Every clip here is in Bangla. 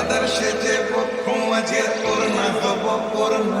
চাঁদার সেজে বক্ষ মাঝে তোর না হব পর না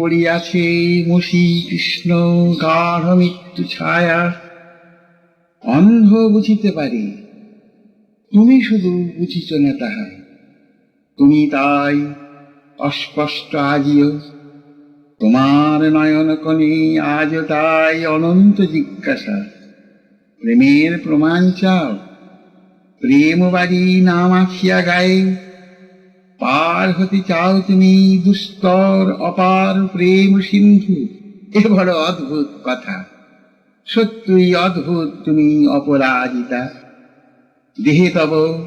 পড়িয়াছে মুশি কৃষ্ণ গাঢ় মৃত্যু ছায়া। অন্ধ বুঝিতে পারি, তুমি শুধু বুঝিছ না তাহা। তুমি তাই অস্পষ্ট আজিও। তোমার নয়ন কণে আজ তাই অনন্ত জিজ্ঞাসা। প্রেমের প্রমাণ চাও প্রেম বাড়ি নাম আখিয়া গায়ে। পার হতে চাও তুমি, দুস্তর, অপার, প্রেম, সিন্ধু। এ বড় অদ্ভুত কথা। সত্যই অদ্ভুত তুমি, অপরাজিতা। দেহে তব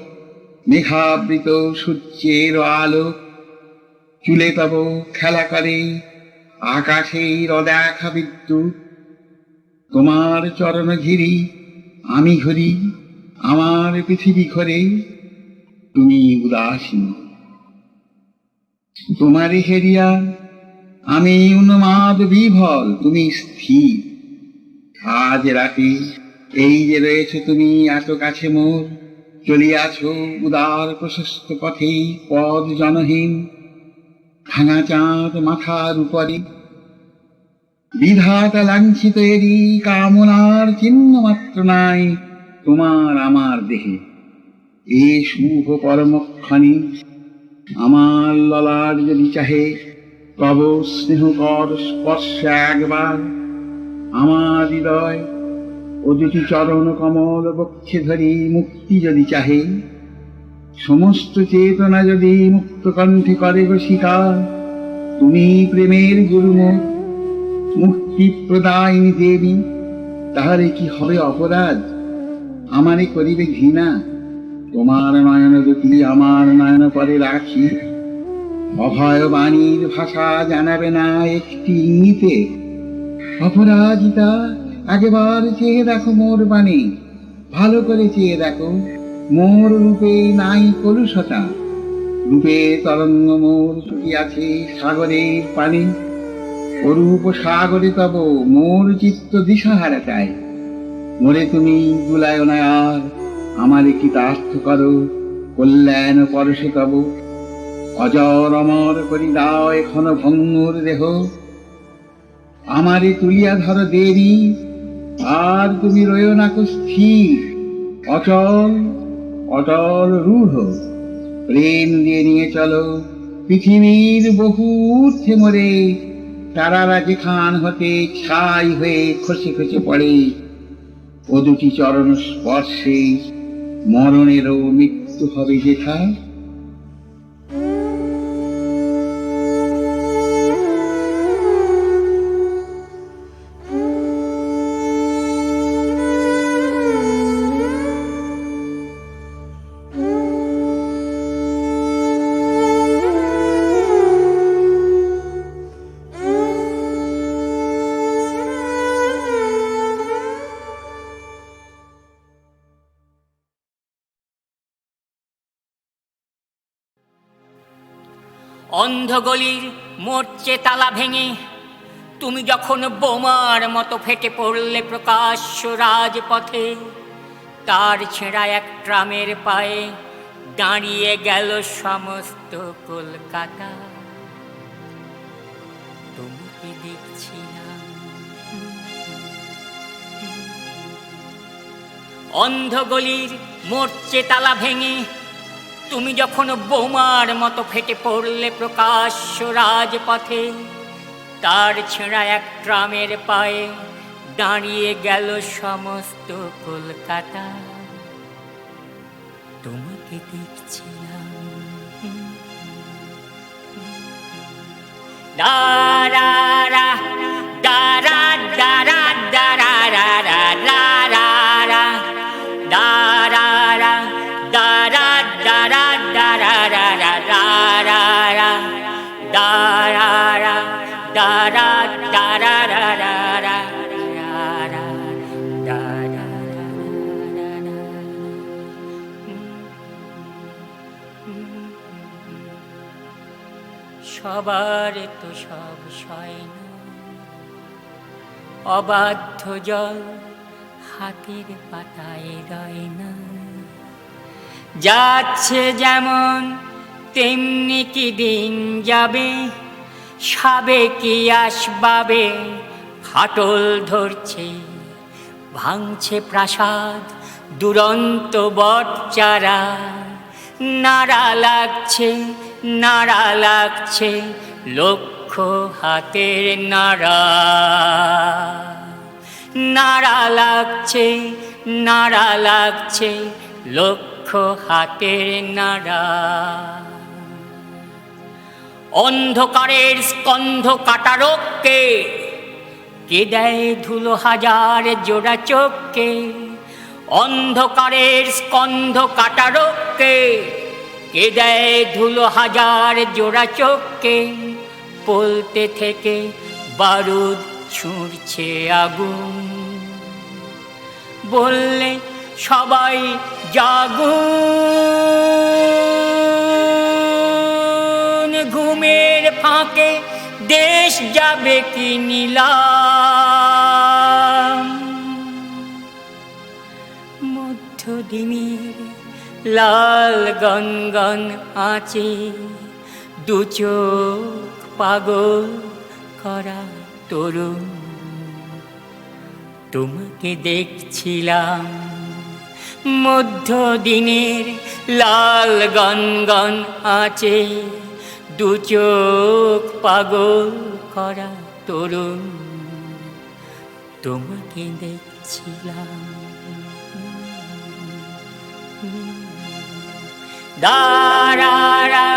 মেঘাবৃত সূর্যের আলো চুলে তব খেলা করে আকাশের অদেখা বিদ্যুৎ। তোমার চরণ ঘিরি আমি ঘুরি আমার পৃথিবী ঘরে। তুমি উদাসীন। তোমারে হেরিয়া, আমি উন্মাদ বিভল, তুমি স্থির। আজ রাতে এই যে রয়েছে তুমি এত কাছে মোর, চলিয়াছ উদার প্রশস্ত পথে পদ জনহীন, ভাঙা চাঁদ মাথার উপরে। বিধাতা লাঞ্ছিত এরই কামনার চিহ্ন মাত্র নাই তোমার আমার দেহে। এ শুভ পরমক্ষণে আমার ললার যদি চাহে তব স্নেহকর স্পর্শ একবার। আমার হৃদয় ও চরণ কমল বক্ষে ধরি মুক্তি যদি চাহে। সমস্ত চেতনা যদি মুক্ত কণ্ঠে করে গো স্বীকার তুমি প্রেমের গুরুমুখ মুক্তি প্রদায়িনী দেবী, তাহলে কি হবে অপরাধ? আমারে করিবে ঘৃণা? তোমার নয়ন দুটি আমার নয়ন পরে রাখি। অভয় বাণীর ভাষা জানাবে না একটি ইঙ্গিতে অপরাজিতা একবার চেয়ে দেখো মোর বাণী। ভালো করে চেয়ে দেখো, মোর রূপে নাই কলুষতা। রূপে তরঙ্গ মোর আছে সাগরের পানি। অরূপ সাগরে তব মোর চিত্ত দিশাহারা চায়। মোরে তুমি গুলায় না আর আমারে কৃতার্থ করো কল্যাণ পরশে তব। অজর অমর করি দাও এখন ভঙ্গুর দেহ। আমারে তুলিয়া ধর দেবী, আর তুমি রয়েও না কো স্থির। অচল অটল রূঢ়, প্রেম দিয়ে নিয়ে চলো। পৃথিবীর বহু ঊর্ধ্বে মরে, তারারা যেখান হতে ছাই হয়ে খসে খসে পড়ে। ও দুটি চরণ স্পর্শে মরণেরও মৃত্যু হবে যেথা অন্ধগলির মোর্চে তালা ভেঙে তুমি যখন বোমার মতো ফেটে পড়লে প্রকাশ্য রাজপথে, তার ছেঁড়া এক ট্রামের পায়ে দাঁড়িয়ে গেল সমস্ত কলকাতা। তোমাকে দেখছিলাম। অন্ধগলির মোর্চে তালা ভেঙে তুমি যখন বোমার মতো ফেটে পড়লে প্রকাশ্য রাজপথে, তার ছেঁড়া এক ট্রামের পায়ে দাঁড়িয়ে গেল সমস্ত কলকাতা। তোমাকে দেখছিলাম। দারা রা দারা দারা দারা সবার তো সব সয় অবাধ্য জল হাতের পাতায় রয় না যাচ্ছে যেমন তেমনি কি দিন যাবে, সাবে কি আসবাবে, ফাটল ধরছে, ভাঙছে প্রাসাদ, দুরন্ত বটচারা। নাড়া লাগছে নাড়া লাগছে লক্ষ হাতের নাড়া। নাড়া লাগছে নাড়া লাগছে লক্ষ হাতের নাড়া। অন্ধকারের স্কন্ধ কাটারোগকে কে দেয় ধুলো হাজার জোড়া চোখকে অন্ধকারের স্কন্ধ কাটারোগকে কে? দেয় ধুলো হাজার জোড়া চোখকে? পলতে থেকে বারুদ ছুঁড়ছে আগুন। বললে সবাই জাগুন, ঘুমের ফাঁকে দেশ যাবে কি নিলাম মধ্যদিনের লাল গনগন আছে দু চোখ পাগল করা তরুণ। তোমাকে দেখছিলাম মধ্য দিনের লাল গনগন আছে দু চোখ পাগল করা তরুণ। তোমাকে দেখছিলাম da ra ra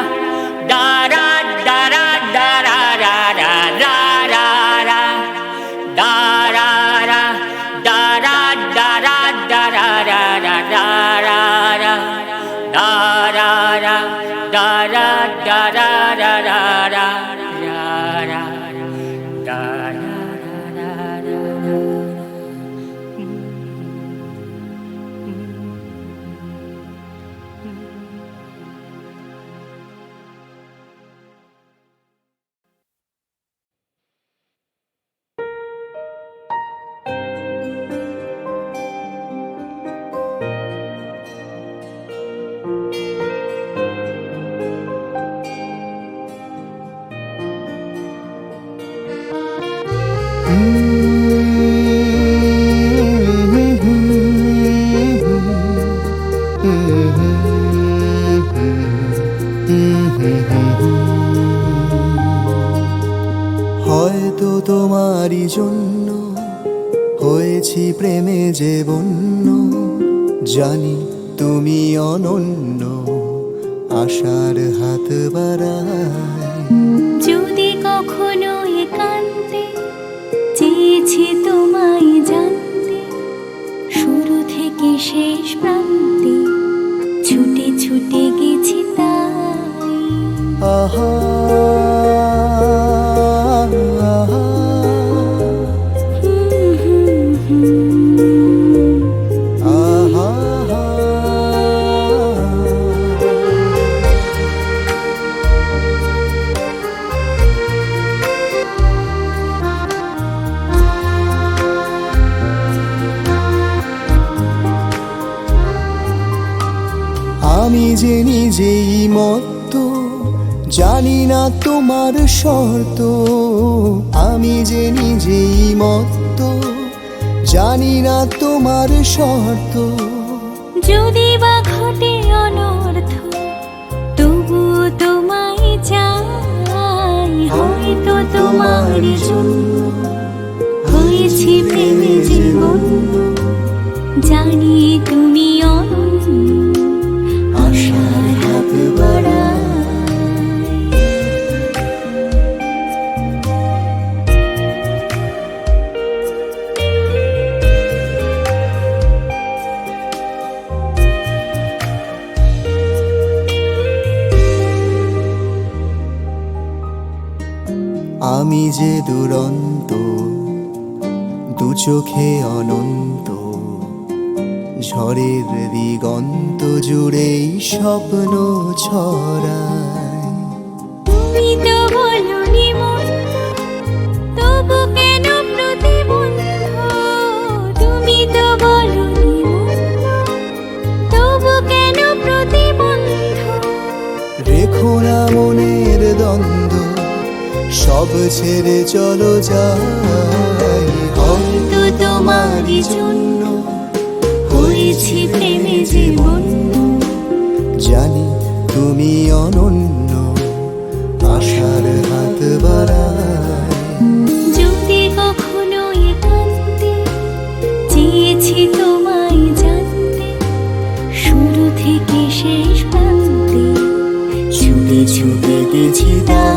তুমি অনন্য আশার হাত বাড়ায়। যদি কখনো একান্তে চেয়েছি তোমায় জানতে শুরু থেকে শেষ প্রান্তে ছুটে ছুটে গেছি তাই। আহা! যে নিজেই মত্ত। জানি না তোমার শর্ত আমি যে নিজেই মত্ত। জানি না তোমার শর্ত। যদি বা ঘটে অনর্থ তবুও তোমায় চাই হয়তো তোমার জন্য হয়েছি প্রেমে জীবন জানি তুমি অনন্য দুরন্ত দু চোখে অনন্ত ঝড়ের দিগন্ত জুড়েই স্বপ্ন ছড়ায় সব ছেড়ে চলো যাই। হয়তো তোমারই জন্য হয়েছি প্রেমে জীবন। জানি তুমি অনন্য আশার হাত বাড়ায়। যদি কখনো একান্তে চেয়েছি তোমায় জানতে। শুরু থেকে শেষ প্রান্তে ছুটে ছুটে গেছি তাই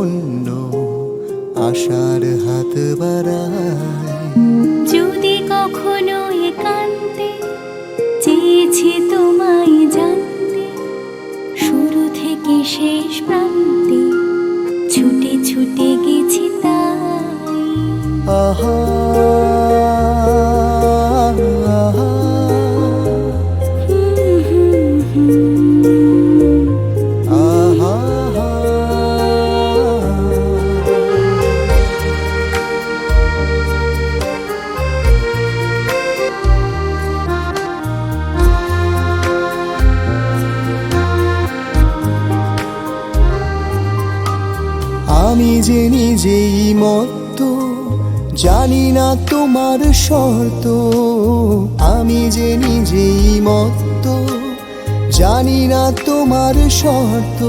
অনন্য আশার হাত বাড়ায়। যদি কখনো একান্তে চেয়েছি তোমায় জানতে শুরু থেকে শেষ প্রান্তে ছুটে ছুটে গেছি তাই। আহা, যে নিজেই মত্ত জানি না তোমার শর্ত। আমি যে নিজেই মত্ত জানি না তোমার শর্ত।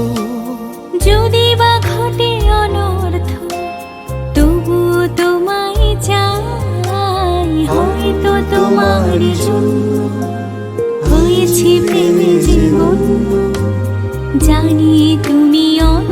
যদি বা ঘটে অনর্থ তবু তোমায় চাই হয়তো তোমার জন্য হয়েছি প্রেমে জীবন। জানি তুমি অনন্য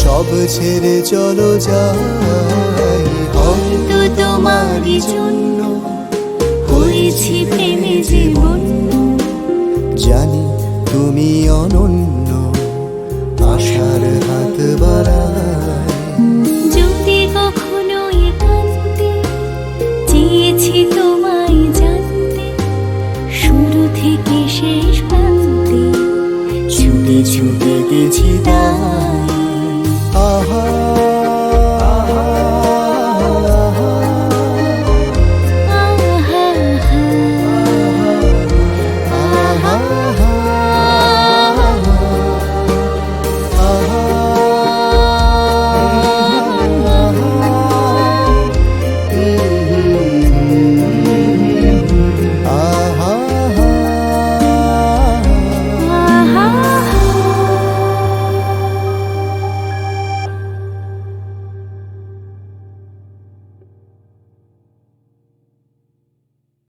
সব ছেড়ে চলো যাই। হয়তো তোমার জন্য হয়েছি প্রেমে জীবন জানি তুমি অনন্য, আশার হাত বাড়ায়। শুরু থেকে ছুটে গেছি তাই ஆஹா